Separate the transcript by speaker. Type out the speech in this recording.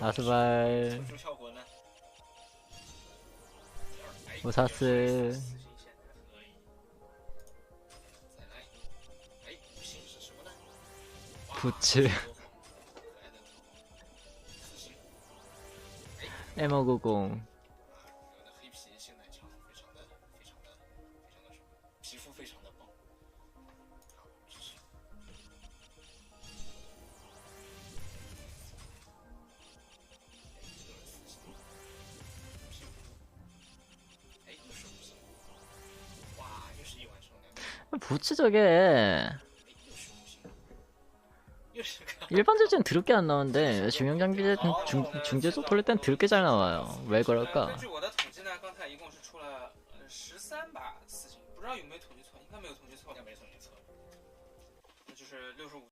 Speaker 1: 아스발. 우사스 부츠. M590 뭐지 저게 일반 제제는 드럽게 안 나오는데 중형 장비제 중중재소 돌릴 땐 드럽게 잘 나와요. 왜 그럴까?